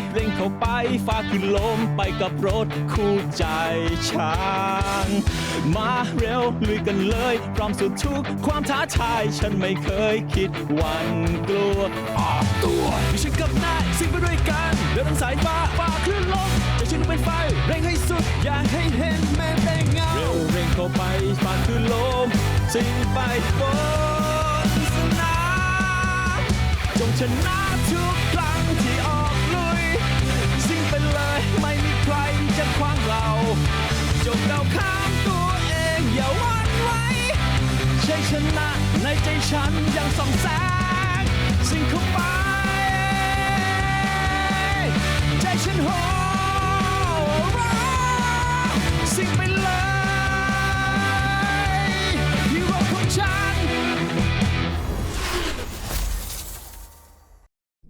เลยเร่งเข้าไปฟ้าขึ้นลมไปกับรถคู่ใจช้างมาเร็วลุยกันเลยพร้อมสู่ทุกความท้าทาย ฉันไม่เคยคิดวันกลัว ออกตัวมีฉันกับนายสิ่งไปด้วยกันเดินทางสายฟ้าฟ้าคลื่นลมจะฉันเป็นไฟเร่งให้สุด อย่าให้เห็นแม้แต่เงาเร็วเร่งเข้าไปฟ้าคลื่นลมสิ่งไปบนสนามจงชนะ ฉันยังส่องแสงสิ่งเข้าไป ใจฉันโหร้องสิ่งไปเลยฮีโร่ของฉัน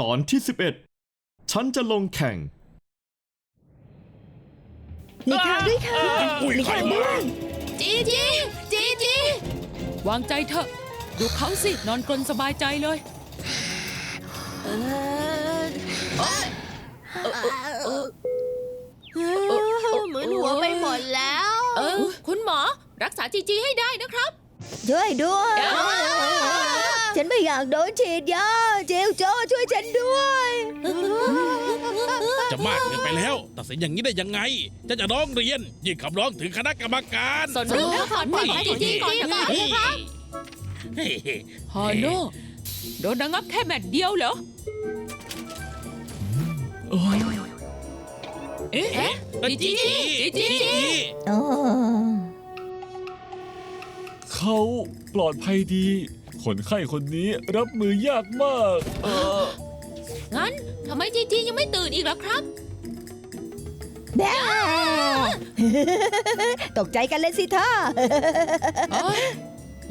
ตอนที่ 11 ฉันจะลงแข่งหลีกทางด้วยค่ะอุ้ยหลีกใครทางมาด้วย จีจีจีจีวางใจเถอะ ดูเขาสิ นอนกลนสบายใจเลย เออเหมือนหัวไปหมดแล้ว เออ คุณหมอรักษาจีจีให้ได้นะครับ ช่วยด้วยเอ้าฉันไม่อยากโดนฉีดยาเจลโจช่วยฉันด้วย จะมากเกินไปแล้ว ตัดสินอย่างนี้ได้ยังไง จะจะร้องเรียนยื่นคำร้องถึงคณะกรรมการ สนเรื่องปลอดภัยของจีจีก่อนนะครับเฮ้ยฮาโน่โดนระงับแค่แมตช์เดียวเหรอเอ๊ะเอ้ยจีจีจีจีอ๋อเขาปลอดภัยดี คนไข้คนนี้รับมือยากมาก เอองั้นทำไมจีจียังไม่ตื่นอีกล่ะครับแด้ตกใจกันเลยสิท่าเอ้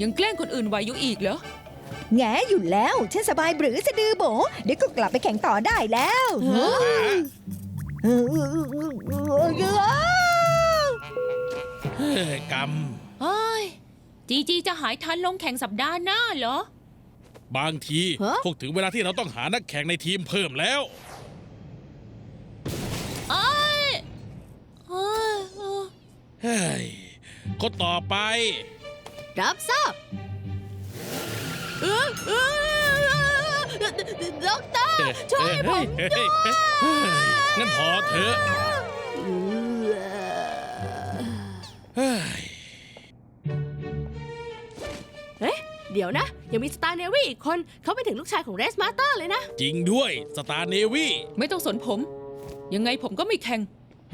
ยยังแกล้งคนอื่นไหวอยู่อีกเหรอ แงอยู่แล้ว ฉันสบายหรือสะดือโบ เดี๋ยวก็กลับไปแข่งต่อได้แล้วเฮ้ยกรรม เฮ้ย จีจีจะหายทันลงแข่งสัปดาห์หน้าเหรอ บางทีฮะพวกถึงเวลาที่เราต้องหานักแข่งในทีมเพิ่มแล้ว เอ้ยเอ้ยเอ้ย เฮ้ยคนต่อไป รับทราบเออเออด็อกเตอร์ ช่วยผมเฮ้ยเฮ้ยงั้นพอเถอะเฮ้ยเอ๊ะเดี๋ยวนะ ยังมีสตาร์เนวี่อีกคนเขาไปถึงลูกชายของเรสมาสเตอร์เลยนะ จริงด้วยสตาร์เนวี่ไม่ต้องสนผม ยังไงผมก็ไม่แข่ง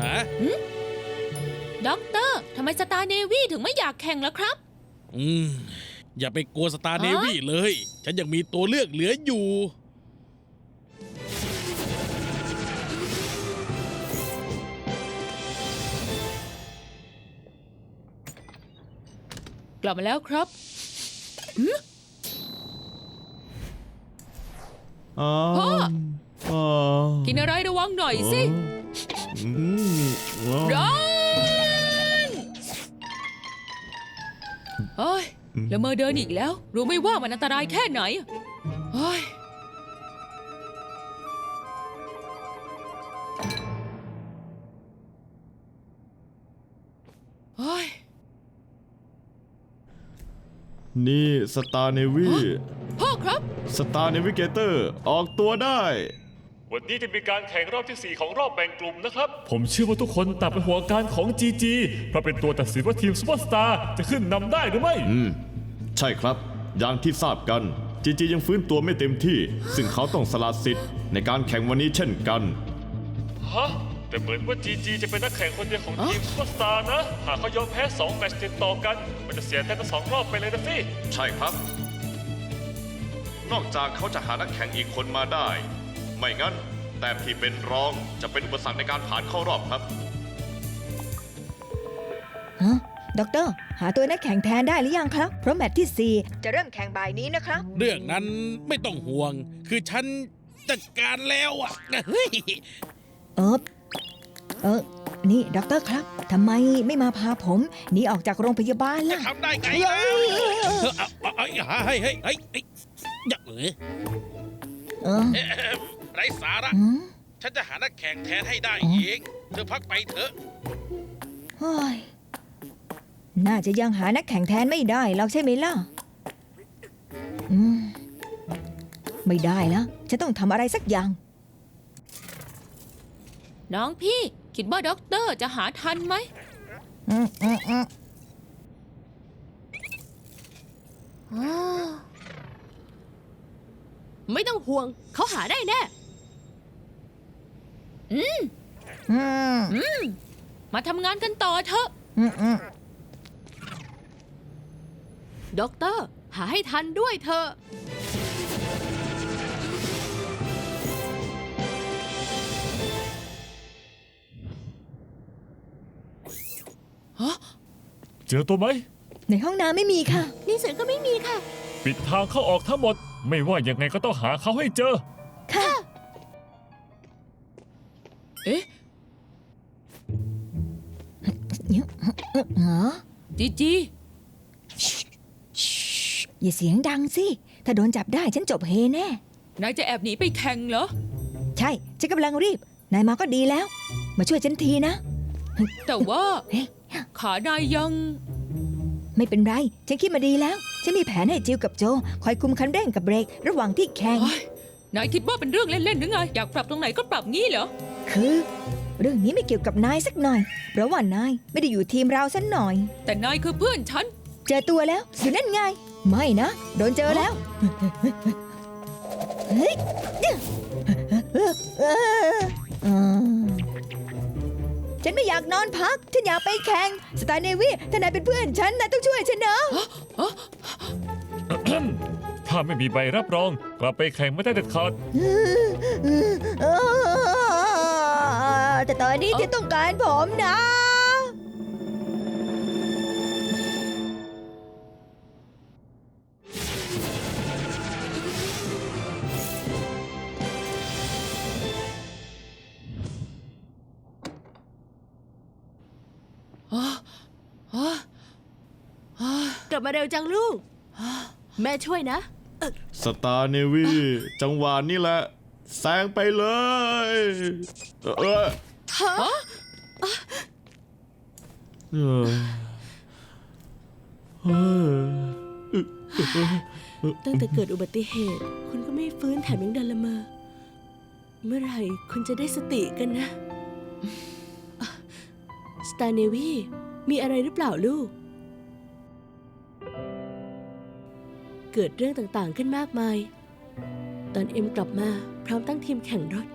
ฮะด็อกเตอร์ทำไมสตาร์เนวี่ถึงไม่อยากแข่งล่ะครับ อืม อย่าไปกลัวสตาร์เนวี่เลย ฉันยังมีตัวเลือกเหลืออยู่ กลับมาแล้วครับ อ๋อพ่อ อ๋อกินอะไรระวังหน่อยสิอืมอ๋อ ร้อ เอ้ยละเมอเดินอีกแล้ว รู้ไหม่ว่ามันอันตรายแค่ไหนเฮ้ยเฮ้ย นี่สตาร์เนวี่พ่อครับ สตาร์เนวิเกเตอร์ออกตัวได้ วันนี้จะมีการแข่งรอบที่ 4 ของรอบแบ่งกลุ่มนะครับ ผมเชื่อว่าทุกคนต่างเป็นห่วงอาการของ GG เพราะเป็นตัวตัดสินว่าทีมซูเปอร์สตาร์จะขึ้นนำได้หรือไม่ อืม ใช่ครับ อย่างที่ทราบกัน จีจียังฟื้นตัวไม่เต็มที่ ซึ่งเขาต้องสละสิทธิ์ในการแข่งวันนี้เช่นกัน ฮะ แต่เหมือนว่า GG จะเป็นนักแข่งคนเดียวของทีมซูเปอร์สตาร์นะ หากเขายอมแพ้2แมตช์ติดต่อกัน มันจะเสียแต้มทั้งสองรอบไปเลยนะสิ ใช่ครับ นอกจากเขาจะหานักแข่งอีกคนมาได้ ไม่งั้น แต้มที่เป็นรองจะเป็นอุปสรรคในการผ่านเข้ารอบครับ ฮะด็อกเตอร์ หาตัวนักแข่งแทนได้หรือยังครับ เพราะแมตช์ที่ 4 จะเริ่มแข่งบ่ายนี้นะครับ เรื่องนั้นไม่ต้องห่วง คือฉันจัดการแล้วอะเฮ้ยเออเออ นี่ด็อกเตอร์ครับทำไมไม่มาพาผมหนีออกจากโรงพยาบาลล่ะ ทำได้ไงล่ะเฮ้ยเอาเอาเอาเฮ้ยเฮ้ยเฮ้ยเฮ้ยอย่าเอ๋ยเออ ไร้สาระ อืมฉันจะหานักแข่งแทนให้ได้อ๋อเอง เธอพักไปเถอะ เฮ้ยน่าจะยังหานักแข่งแทนไม่ได้หรอกใช่ไหมล่ะ อืม ไม่ได้แล้วฉันต้องทำอะไรสักอย่าง น้องพี่คิดว่าด็อกเตอร์จะหาทันไหม อืมอืมอืมไม่ต้องห่วง เขาหาได้แน่ อืม มาทำงานกันต่อเถอะ อืมอืมด็อกเตอร์ หาให้ทันด้วยเถอะ เจอตัวไหม ในห้องน้ำไม่มีค่ะนี่เสือก็ไม่มีค่ะ ปิดทางเข้าออกทั้งหมด ไม่ว่ายังไงก็ต้องหาเขาให้เจอ ค่ะ เอ๊ะเหรอจีจีอย่าเสียงดังสิ ถ้าโดนจับได้ฉันจบเฮแน่ นายจะแอบหนีไปแข่งเหรอ ใช่ ฉันกำลังรีบ นายมาก็ดีแล้ว มาช่วยฉันทีนะ แต่ว่าเฮ้ยขานายยัง ไม่เป็นไร ฉันคิดมาดีแล้ว ฉันมีแผนให้จิวกับโจ คอยคุมคันเร่งกับเบรก ระหว่างที่แข่งเฮ้ยนายคิดว่าเป็นเรื่องเล่นๆหรือไง อยากปรับตรงไหนก็ปรับงี้เหรอ คือ เรื่องนี้ไม่เกี่ยวกับนายสักหน่อย เพราะว่านายไม่ได้อยู่ทีมเราสักหน่อย แต่นายคือเพื่อนฉัน เจอตัวแล้วอยู่นั่นไง ไม่นะ โดนเจอแล้วเฮ้ยเออฉันไม่อยากนอนพัก ฉันอยากไปแข่งสไตล์เนวี่ถ้านายเป็นเพื่อนฉันนายต้องช่วยฉันนะ ถ้าไม่มีใบรับรอง กลับไปแข่งไม่ได้เด็ดขาด เออ แต่ตอนนี้ที่ต้องการผมนะ กลับมาเร็วจังลูก แม่ช่วยนะ สตาร์เนวีจังหวะนี้แหละ แซงไปเลย เออ เออเออเออตั้งแต่เกิดอุบัติเหตุ คุณก็ไม่ฟื้นแถมยังเดินละเมอ เมื่อไหร่คุณจะได้สติกันนะ สตาร์เนวีมีอะไรหรือเปล่าลูก เกิดเรื่องต่างๆขึ้นมากมาย ตอนเอ็มกลับมาพร้อมตั้งทีมแข่งรถ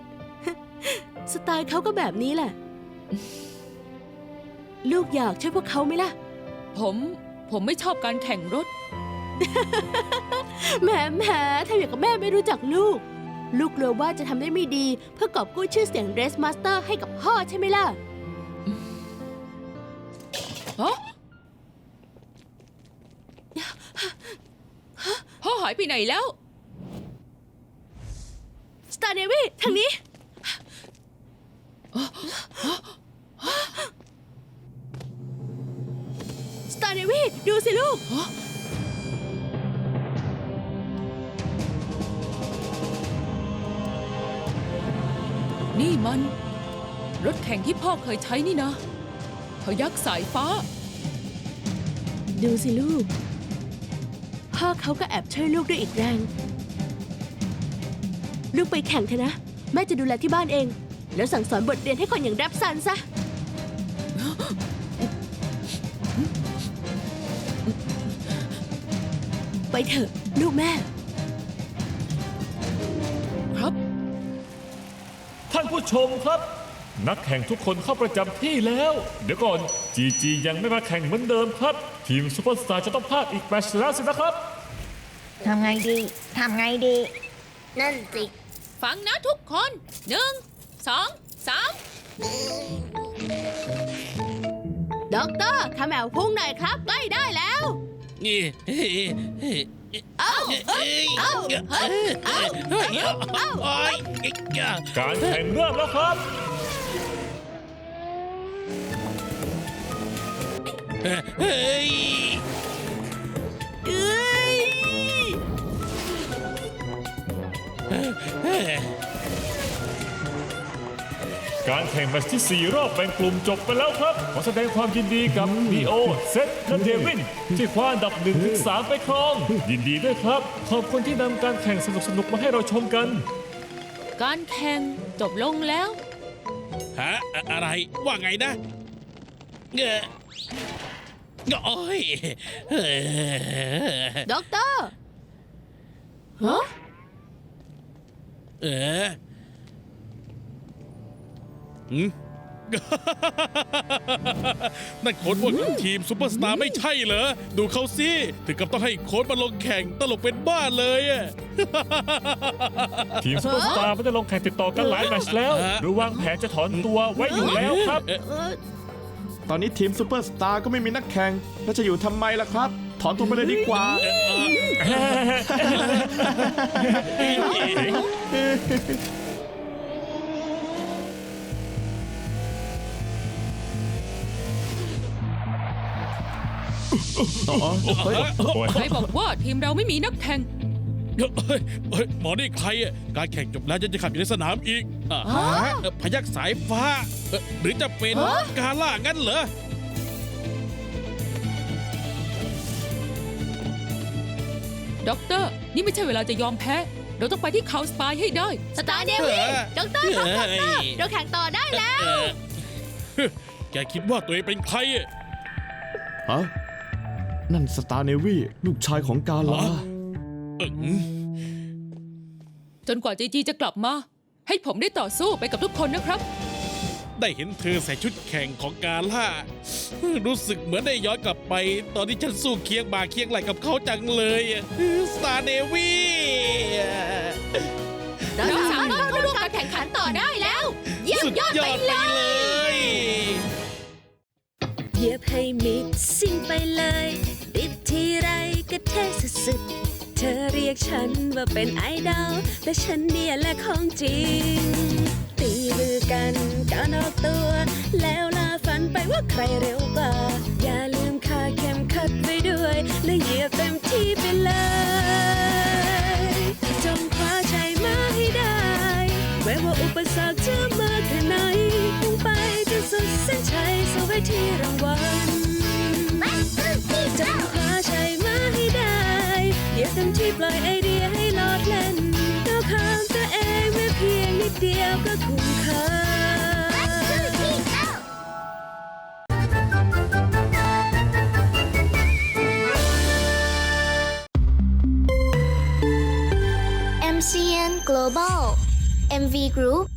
สไตล์เขาก็แบบนี้แหละ ลูกอยากช่วยพวกเขาไหมล่ะ ผมผมไม่ชอบการแข่งรถ แหมแหมทำอย่างกับแม่ไม่รู้จักลูก ลูกกลัวว่าจะทำได้ไม่ดี เพื่อกอบกู้ชื่อเสียงเรสมาสเตอร์ให้กับพ่อใช่ไหมล่ะ ฮะพ่อหายไปไหนแล้ว สตาร์เนวี่ทางนี้ สตาร์เนวี่ ดูสิลูก นี่มัน รถแข่งที่พ่อเคยใช้นี่นะพยักสายฟ้า ดูสิลูก พ่อเขาก็แอบช่วยลูกด้วยอีกแรง ลูกไปแข่งเถอะนะ แม่จะดูแลที่บ้านเอง แล้วสั่งสอนบทเรียนให้คนอย่างแรปซันซะ ไปเถอะ ลูกแม่ ครับ ท่านผู้ชมครับ นักแข่งทุกคนเข้าประจำที่แล้ว เดี๋ยวก่อนจีจียังไม่มาแข่งเหมือนเดิมครับ ทีมซูเปอร์สตาร์จะต้องพลาดอีกแมตช์แล้วสินะครับ ทำไงดี ทำไงดี นั่นสิ ฟังนะทุกคนหนึ่งสองสามด็อกเตอร์ขาแมวพุ่งหน่อยครับ ใกล้ได้แล้วนี่ เอ้าเอ้าเอ้าเอ้าเอ้าการแข่งเริ่มแล้วครับเฮ้ยเอ้ย การแข่งแมตช์ที่ 4 รอบแบ่งกลุ่มจบไปแล้วครับ ขอแสดงความยินดีกับลีโอเซตและเดวิน ที่คว้าอันดับ1ถึง3ไปครอง ยินดีด้วยครับ ขอบคุณที่นำการแข่งสนุกๆมาให้เราชมกัน การแข่งจบลงแล้ว ฮะอะอะไรว่าไงนะเงอะโอ้ยเออด็อกเตอร์ฮะเออ หืม นั่นโค้ดอ้วนของทีมซูเปอร์สตาร์ไม่ใช่เหรอ ดูเขาสิถึงกับต้องให้โค้ดมาลงแข่งตลกเป็นบ้าเลยอะ ทีมซุปเปอร์สตาร์ไม่ได้ลงแข่งติดต่อกันหลายแมตช์แล้วฮะ หรือวางแผนจะถอนตัวไว้อยู่แล้วครับ เออตอนนี้ทีมซูเปอร์สตาร์ก็ไม่มีนักแข่ง แล้วจะอยู่ทำไมล่ะครับ ถอนตัวไปเลยดีกว่า โอ้ยใครบอกว่าทีมเราไม่มีนักแข่งเฮ้ยเฮ้ยหมอนี่ใครอะการแข่งจบแล้วยังจะขับอยู่ในสนามอีกอะเอ่อพยักสายฟ้าเอ่อหรือจะเป็นกาล่างั้นเหรอ ด็อกเตอร์ นี่ไม่ใช่เวลาจะยอมแพ้ เราต้องไปที่เขาสปายให้ได้ สตาร์เดวิดด็อกเตอร์ครับด็อกเตอร์ เราแข่งต่อได้แล้ว เออแกคิดว่าตัวเองเป็นใครอะฮะ นั่นสตาร์เนวี่ลูกชายของกาลาเอิ่มจนกว่าจีจีจะกลับมา ให้ผมได้ต่อสู้ไปกับทุกคนนะครับ ได้เห็นเธอใส่ชุดแข่งของกาล่า รู้สึกเหมือนได้ย้อนกลับไป ตอนที่ฉันสู้เคียงบ่าเคียงไหลกับเขาจังเลยสตาร์เนวีเราสามารถเข้าร่วมการแข่งขันต่อได้แล้ว เยี่ยมสุดยอดยไปอดเลไปยเลยเหยียบให้มิดสิ่งไปเลยติด ที่ไรก็เท่สุดๆ เธอเรียกฉันว่าเป็นไอดอลแต่ฉันเนี่ยแหละของจริง ตีมือกันก้าวนอกตัว แล้วลาฝันไปว่าใครเร็วกว่า อย่าลืมคาเข็มขัดไว้ด้วย และเหยียบเต็มที่ไปเลย จงคว้าใจมาให้ได้ไม่ว่าอุปสรรคจะมากแค่ไหนพุ่งไปจนสุดเส้นชัยสู่เวทีรา ปล่อยไอเดียให้ลอดเล่นก้าวข้ามตัวเองไม่เพียงนิดเดียวก็คุ้มค่า MCN Global MV Group